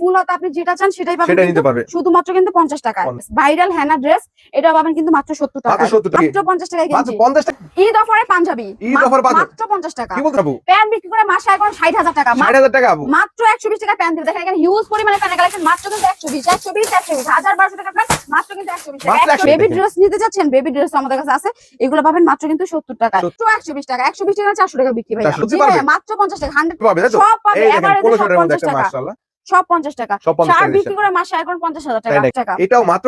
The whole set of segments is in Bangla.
ফুল হাতা আপনি যেটা চান সেটাই পাবেন সেটা নিতে পারবে। শুধুমাত্র কিন্তু পঞ্চাশ টাকা ভাইরাল হ্যানা ড্রেস এটা পাবেন কিন্তু মাত্র সত্তর টাকা মাত্র 70 টাকায়। মাত্র পঞ্চাশ টাকায় মাত্র গেঞ্জি। পঞ্চাশ টাকা। ঈদ অফারে পাঞ্জাবি। ঈদ মা- মাত্র পঞ্চাশ টাকা। কি বলতে পারব প্যান্ট বিক্রি করে মাসে এখন ষাট হাজার টাকা। ষাট হাজার টাকা। আপু মাত্র একশো বিশ টাকা প্যান্ট দিবে। দেখেন এখানে হিউজ পরিমাণে প্যান্ট কালেকশন মাত্র কিন্তু একশো বিশ একশো বিশ একশো বিশ। হাজার বারোশো টাকা প্যান্ট মাত্র কিন্তু একশো বিশ মাত্র টাকা 120 বেবি ড্রেস নিতে যাচ্ছেন বেবি ড্রেস আমাদের কাছে আছে। এগুলো পাবেন মাত্র কিন্তু সত্তর টাকা। সত্তর। মাত্র একশো বিশ টাকা একশো বিশ টাকা চারশো টাকা বিক্রি 400? ভাইয়া মাত্র পঞ্চাশ টাকা হান্ড্রেড পাবে তাই তো? সব পাবে এবারে পোলো সব শার্টের মধ্যে পঞ্চাশ একটা টাকা। মাশাআল্লাহ। সব পঞ্চাশ টাকা। টাকা বিক্রি করে মাসে এখন পঞ্চাশ হাজার টাকা? এটাও মাত্র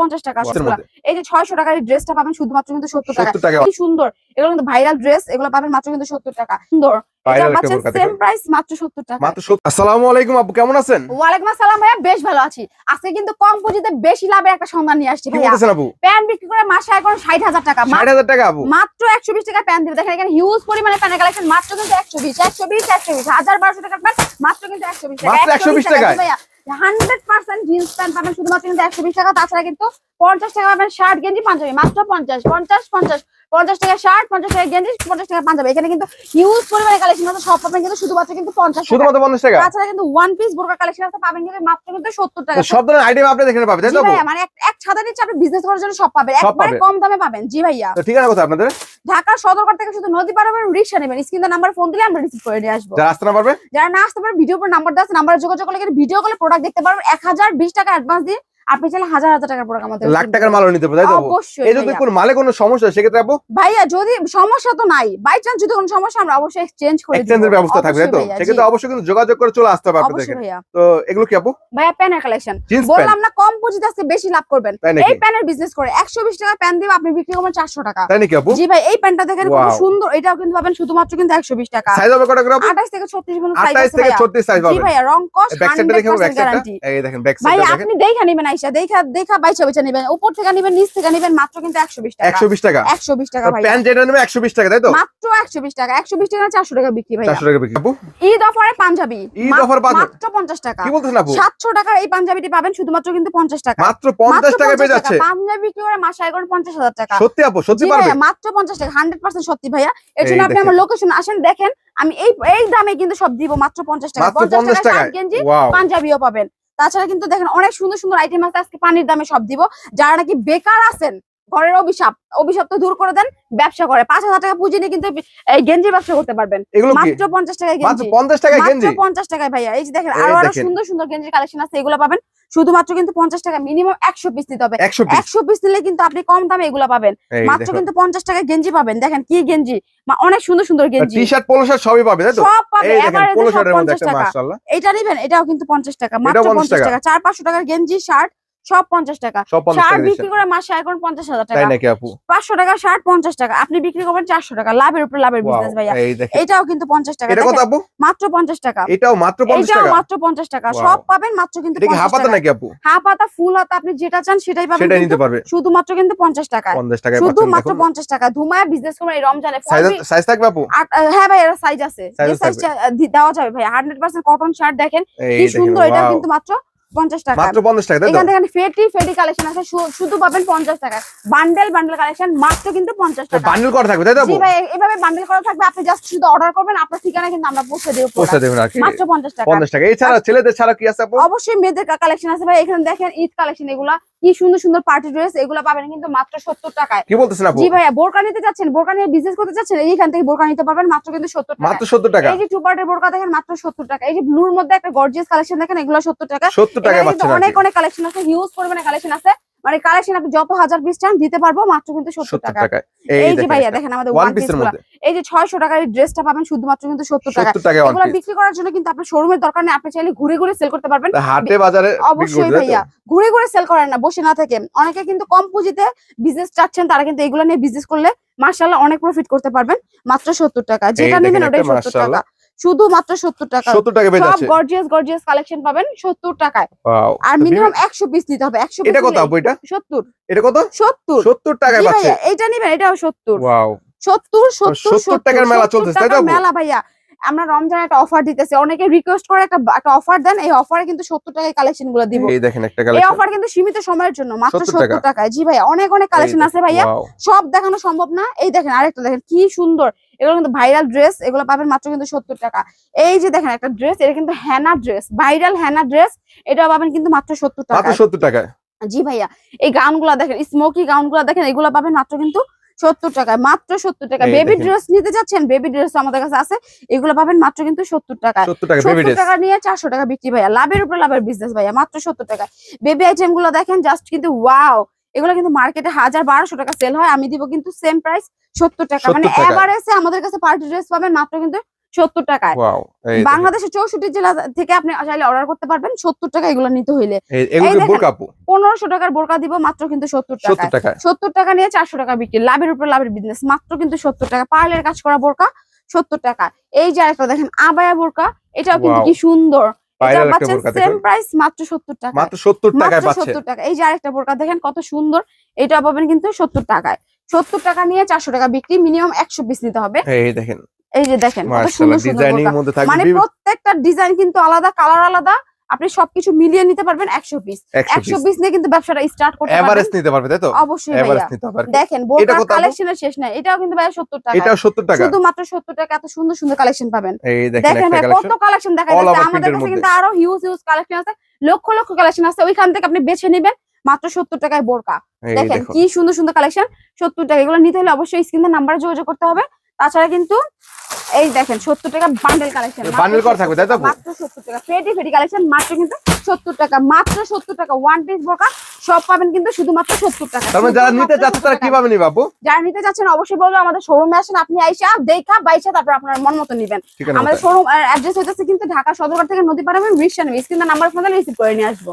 পঞ্চাশ টাকা? এই যে ছয়শো টাকার এই ড্রেসটা পাবেন শুধুমাত্র কিন্তু সত্তর টাকা। সুন্দর। এগুলো কিন্তু ভাইরাল ড্রেস এগুলো পাবেন মাত্র কিন্তু সত্তর টাকা। সুন্দর। এটা ভাইরাল একটা পাচ্ছেন বোরকা সেম প্রাইস মাত্র সত্তর টাকা। আসসালামু আলাইকুম আপু কেমন আছেন? ওয়ালাইকুম আসসালাম ভাইয়া বেশ ভালো আছি। আজকে কিন্তু কম পুঁজিতে বেশি লাভের একটা সন্ধান নিয়ে আসছি ভাইয়া। বিক্রি করে মাসে এখন ষাট হাজার টাকা। ষাট হাজার টাকা আপু? মাত্র একশো বিশ টাকা প্যান্ট দিবে। দেখেন এখানে হিউজ পরিমাণে প্যান্ট কালেকশন মাত্র কিন্তু একশো বিশ একশো বিশ একশো বিশ হাজার বারোশো টাকার প্যান্ট মাত্র কিন্তু একশো বিশ টাকা। মাত্র 120 টাকায়? হান্ড্রেড পার্সেন্ট জিন্স প্যান্ট পাবেন শুধুমাত্র কিন্তু একশো বিশ টাকা তাছাড়া কিন্তু পঞ্চাশ টাকা পাবেন শার্ট গেঞ্জি পাঞ্জাবি মাত্র পঞ্চাশ পঞ্চাশ পঞ্চাশ পঞ্চাশ টাকা শার্ট পঞ্চাশ টাকা গেঞ্জি পঞ্চাশ টাকা পাঞ্জাবি। এখানে কিন্তু হিউজ পরিমাণে কালেকশন আছে সব পাবেন কিন্তু শুধুমাত্র কিন্তু পঞ্চাশ শুধুমাত্র পঞ্চাশ টাকা? তাছাড়া কিন্তু ওয়ান পিস বোরকা কালেকশন আছে পাবেন কিন্তু মাত্র কিন্তু সত্তর টাকা। সব ধরনের আইটেম আপনি এখানে পাবেন তাই তো মানে এক- ছাদা নিচে আপনি বিজনেস করার জন্য সব পাবেন। একবারে কম দামে পাবেন। জি ভাইয়া। তো ঠিকানা কোথায় আপনাদের? ঢাকার সদরঘাট থেকে শুধু নদী পার হবেন রিক্সা নেবেন। স্ক্রিন নাম্বার ফোন দিলে আমরা রিসিভ করে নিয়ে আসব। যারা আসতে পারবে? যারা না আসতে পারবে ভিডিও পর নাম্বার দেওয়া আছে নাম্বারে যোগাযোগ করলে ভিডিও করলে প্রোডাক্ট দেখতে পারবেন। এক হাজার বিশ টাকা অ্যাডভান্স দিয়ে আপনি চাইলে হাজার হাজার টাকার প্রোডাক্ট আমাদের লাখ টাকার মালও নিতে পারবে অবশ্যই এই যদি কোনো মালে কোনো সমস্যা হয় সেক্ষেত্রে আপু? ভাইয়া যদি সমস্যা তো নাই বাই চান্স যদি কোনো সমস্যা আমরা অবশ্যই এক্সচেঞ্জ করে দিব। এক্সচেঞ্জের ব্যবস্থা থাকবে তাই তো? সেক্ষেত্রে অবশ্যই কিন্তু যোগাযোগ করে চলে আসতে হবে আপনাদের তো এগুলো কি আপু? ভাইয়া প্যানের কালেকশন বললাম না কম পুঁজিতে আজকে বেশি লাভ করবেন। এই প্যানের বিজনেস করে একশো বিশ টাকা প্যান দিবে আপনি বিক্রি করবেন চারশো টাকা। তাই নাকি আপু? জি ভাই এই প্যান্টটা দেখেন Wow. সুন্দর এটাও কিন্তু পাবেন শুধুমাত্র কিন্তু একশো বিশ টাকা। সাইজ হবে কত আপু? আঠাশ থেকে ছত্রিশ পর্যন্ত সাইজ আছে থেকে ভাইয়া। ছত্রিশ সাইজ জি ভাইয়া রং কস ব্যাক সাইডটা দেখে ব্যাক সাইডটা গ্যারান্টি এই দেখেন ব্যাক ভাই সাইডটা দেখেন। আপনি দেখা নিবেন আইসা দেখা দেখা নিবেন। উপর থেকে নিবেন নিচ থেকে নিবেন মাত্র কিন্তু একশো বিশ টাকা। একশো বিশ টাকা? একশো বিশ টাকা ভাই প্যান্ট যেটা নেবে টাকা তাই তো? মাত্র একশো বিশ টাকা। একশো বিশ টাকা চারশো টাকা বিক্রি টাকা বিক্রি। আপু? ঈদ অফারে পাঞ্জাবি। ঈদ offer মাত্র পঞ্চাশ টাকা। কি বলতেছেন আপু? সাতশো টাকার এই পাঞ্জাবিটি পাবেন শুধুমাত্র কিন্তু পঞ্চাশ টাকা। মাত্র পঞ্চাশ টাকা পেয়ে যাচ্ছে। পাঞ্জাবি বিক্রি করে? মাসে এখন পঞ্চাশ হাজার টাকা। সত্যি আপু সত্যি পারবে। মাত্র পঞ্চাশ টাকা। হান্ড্রেড পার্সেন্ট সত্যি ভাইয়া। এর জন্য আপনি। আমার লোকেশন আসেন দেখেন। আমি এই এই দামে কিন্তু সব দিব মাত্র পঞ্চাশ টাকা। মাত্র পঞ্চাশ পঞ্চাশ টাকা গেঞ্জি পাঞ্জাবিও পাবেন। তাছাড়া কিন্তু দেখেন অনেক সুন্দর সুন্দর আইটেম আছে, আজকে পানির দামে সব দিব। যারা নাকি বেকার আছেন ঘরের অভিশাপ অভিশাপ তো দূর করে দেন ব্যবসা করে। পাঁচ হাজার টাকা পুঁজি নিয়ে কিন্তু এই গেঞ্জি ব্যবসা করতে পারবেন। মাত্র পঞ্চাশ টাকায় গেঞ্জি। পঞ্চাশ টাকা গেঞ্জি? পঞ্চাশ টাকায় ভাইয়া। এই যে দেখেন আরও আরও সুন্দর সুন্দর গেঞ্জির কালেকশন আছে এগুলো পাবেন। শুধুমাত্র কিন্তু পঞ্চাশ টাকা মিনিমাম একশো পিস দিতে হবে। একশো পিস। নিলে কিন্তু আপনি কম দামে এগুলো পাবেন। মাত্র কিন্তু পঞ্চাশ টাকায় গেঞ্জি পাবেন। দেখেন কি গেঞ্জি। অনেক সুন্দর সুন্দর গেঞ্জি। টি শার্ট পোলো শার্ট সবই পাবে সব টাকা। এটা নিবেন এটাও কিন্তু পঞ্চাশ টাকা। মাত্র পঞ্চাশ টাকা। টাকা। চার পাঁচশো টাকার গেঞ্জি শার্ট সব পঞ্চাশ টাকা। শার্ট বিক্রি করে মাসে এখন পঞ্চাশ হাজার টাকা। পাঁচশো টাকা শার্ট পঞ্চাশ টাকা। আপনি বিক্রি করবেন চারশো টাকা। লাভের উপরে লাভের বিজনেস ভাইয়া। এটাও কিন্তু পঞ্চাশ টাকা। এটা কত দেখেন, আপু? মাত্র পঞ্চাশ টাকা। এটাও মাত্র এটাও মাত্র পঞ্চাশ টাকা। সব পাবেন মাত্র কিন্তু এটা কি 50 হাফাতা নাকি আপু? হাফ ফুল হাতা আপনি যেটা চান সেটাই পাবেন সেটাই নিতে পারবে। শুধুমাত্র কিন্তু পঞ্চাশ টাকা পঞ্চাশ শুধু মাত্র পঞ্চাশ টাকা ধুমায়া বিজনেস করবেন এই রমজানে। সাইজ থাকবে আপু? হ্যাঁ ভাই এর সাইজ আছে। দেওয়া যাবে ভাই। হান্ড্রেড পার্সেন্ট কটন শার্ট দেখেন। কি সুন্দর এটা কিন্তু মাত্র পঞ্চাশ টাকা। মাত্র পঞ্চাশ টাকা এখান থেকে ফেটি ফেটি কালেকশন আছে শুধু পাবেন পঞ্চাশ টাকা। বান্ডেল বান্ডেল কালেকশন মাত্র কিন্তু টাকা। বান্ডেল করা থাকবে তাই তো জি ভাই এভাবে বান্ডেল করা থাকবে আপনি জাস্ট শুধু অর্ডার করবেন আপনার ঠিকানা কিন্তু আমরা পৌঁছে দেবো পৌঁছে মাত্র পঞ্চাশ টাকা। পঞ্চাশ টাকা। এছাড়া ছেলেদের ছাড়া কি আছে আপু? অবশ্যই মেয়েদের কালেকশন আছে ভাই এখানে দেখেন ঈদ কালেকশন এগুলা। কি সুন্দর সুন্দর পার্টি ড্রেস এগুলা পাবেন কিন্তু মাত্র সত্তর টাকায়। কি বলতেছেন আপু? জি ভাইয়া বোরকা নিতে যাচ্ছেন বোরকা নিয়ে বিজনেস করতে যাচ্ছেন এইখান থেকে বোরকা নিতে পারবেন মাত্র কিন্তু টাকা। মাত্র সত্তর টাকা। এই যে টু পার্টের বোরকা দেখেন মাত্র সত্তর টাকা। এই যে ব্লুর মধ্যে একটা গর্জিয়াস কালেকশন দেখেন এগুলো সত্তর টাকা। সত্তর টাকা পাচ্ছেন অনেক অনেক কালেকশন আছে হিউজ পরিমাণে কালেকশন আছে। মানে কালেকশন আপনি যত হাজার পিস চান দিতে পারব মাত্র কিন্তু সত্তর টাকা। এই যে ভাইয়া দেখেন আমাদের ওয়ান ওয়ান পিস এই যে ছয়শো টাকার ড্রেসটা পাবেন শুধুমাত্র কিন্তু সত্তর টাকা এগুলো বিক্রি করার জন্য কিন্তু আপনার শোরুমের দরকার নেই। আপনি চাইলে ঘুরে ঘুরে সেল করতে পারবেন। হাটে বাজারে অবশ্যই? ভাইয়া ঘুরে ঘুরে সেল করেন না বসে না থেকে। অনেকে কিন্তু কম পুঁজিতে বিজনেস চাচ্ছেন তারা কিন্তু এগুলো নিয়ে বিজনেস করলে মার্শাল্লাহ অনেক প্রফিট করতে পারবেন মাত্র সত্তর টাকা। যেটা নেবেন ওটাই সত্তর টাকা। মাশাআল্লাহ। শুধু সত্তর টাকা। সত্তর টাকা পেয়ে সব গর্জিয়াস গর্জিয়াস কালেকশন পাবেন সত্তর টাকায়। আর মিনিমাম একশো পিস নিতে হবে একশো এটা কত আপু এটা? সত্তর। এটা কত? সত্তর। সত্তর টাকায় জি পাচ্ছে। ভাইয়া এইটা নিবেন এটাও সত্তর। ওয়াও সত্তর সত্তর 70 টাকার মেলা 70 চলতেছে, তাই তো? মেলা ভাইয়া। আমরা রমজান একটা অফার দিতেছি। অনেকে রিকোয়েস্ট করে একটা একটা অফার দেন এই অফারে কিন্তু সত্তর টাকায় কালেকশনগুলো দিব। এই দেখেন একটা কালেকশন এই অফার কিন্তু সীমিত সময়ের জন্য মাত্র 70 সত্তর টাকায়। জি ভাইয়া অনেক অনেক কালেকশন আছে ভাইয়া। সব দেখানো সম্ভব না। এই দেখেন আরেকটা দেখেন কি সুন্দর। এগুলো কিন্তু ভাইরাল ড্রেস এগুলো পাবেন মাত্র কিন্তু সত্তর টাকা। এই যে দেখেন একটা ড্রেস এটা কিন্তু Hannah dress viral Hannah dress এটা পাবেন কিন্তু মাত্র সত্তর টাকা সত্তর টাকায়। জি ভাইয়া এই গাউনগুলা দেখেন স্মোকি গাউনগুলা দেখেন এগুলো পাবেন মাত্র কিন্তু সত্তর টাকায় মাত্র সত্তর টাকা বেবি ড্রেস নিতে যাচ্ছেন বেবি ড্রেস আমাদের কাছে আছে এগুলো পাবেন মাত্র কিন্তু সত্তর টাকায়। সত্তর টাকা সত্তর টাকা নিয়ে চারশো টাকা বিক্রি ভাইয়া লাভের উপরে লাভের বিজনেস ভাইয়া মাত্র সত্তর টাকা বেবি আইটেমগুলো দেখেন জাস্ট কিন্তু ওয়াও এগুলো কিন্তু মার্কেটে হাজার বারোশো টাকা সেল হয়। আমি দিব কিন্তু সেম প্রাইস সত্তর টাকা। মানে। এভারেজে আমাদের কাছে পার্টি ড্রেস পাবেন মাত্র কিন্তু সত্তর টাকায়। বাংলাদেশের চৌষট্টি জেলা থেকে আপনি চাইলে অর্ডার করতে পারবেন। সত্তর টাকা এগুলো নিতে হইলে। পনেরোশো টাকার বোরকা দিব মাত্র কিন্তু সত্তর টাকা সত্তর টাকা নিয়ে চারশো টাকা বিক্রি। লাভের উপর লাভের বিজনেস মাত্র কিন্তু সত্তর টাকা। পার্লের কাজ করা বোরকা সত্তর টাকা। এই যে আরেকটা দেখেন আবায়া বোরকা। এটাও কিন্তু কি সুন্দর। এটা একটা বোরকা সেম প্রাইস মাত্র সত্তর টাকা মাত্র টাকায় এই যে আরেকটা বোরকা দেখেন কত সুন্দর এটা পাবেন কিন্তু সত্তর টাকায়। সত্তর টাকা নিয়ে চারশো টাকা বিক্রি মিনিমাম একশো পিস নিতে হবে। এই দেখেন। এই যে দেখেন কত সুন্দর সুন্দর মানে প্রত্যেকটা ডিজাইন কিন্তু আলাদা কালার আলাদা। আপনি সবকিছু মিলিয়ে নিতে পারবেন একশো পিস একশো পিস নিয়ে কিন্তু ব্যবসাটা স্টার্ট করতে পারবেন। এভারেজ নিতে পারবে তাই তো? অবশ্যই। দেখেন বোরকার কালেকশনের শেষ নাই। এটাও কিন্তু ভাই সত্তর টাকা। এটাও সত্তর টাকা। শুধুমাত্র সত্তর টাকা এত সুন্দর সুন্দর কালেকশন পাবেন। দেখেন ভাই কত কালেকশন দেখা যাচ্ছে। আমাদের কাছে কিন্তু আরও হিউজ হিউজ কালেকশন আছে। লক্ষ লক্ষ কালেকশন আছে। ওইখান থেকে আপনি বেছে নেবেন মাত্র সত্তর টাকায় বোরকা। দেখেন কি সুন্দর সুন্দর কালেকশন সত্তর টাকা। এগুলো নিতে হলে অবশ্যই স্ক্রিনের নাম্বারে যোগাযোগ করতে হবে। তাছাড়া কিন্তু এই দেখেন সত্তর টাকা বান্ডেল কালেকশন Bundle করা থাকবে, তাই তো? মাত্র সত্তর টাকা। ফেটি ফেটি কালেকশন মাত্র কিন্তু সত্তর টাকা মাত্র সত্তর টাকা। ওয়ান পিস বোরকা সব পাবেন কিন্তু শুধুমাত্র সত্তর টাকা। তার মানে যারা নিতে 70 তারা। কীভাবে নিবে আপু? যারা নিতে চাচ্ছেন অবশ্যই বলব আমাদের শোরুমে আসেন আপনি আইসা দেখা বাইসা তারপর আপনার মন মতো নিবেন। আমাদের? শোরুম অ্যাড্রেস হইতেছে কিন্তু ঢাকা সদরঘাট থেকে নদী পাড়াবেন রিক্সা নেবে স্ক্রিনের নাম্বার ফোন রিসিভ করে নিয়ে আসব।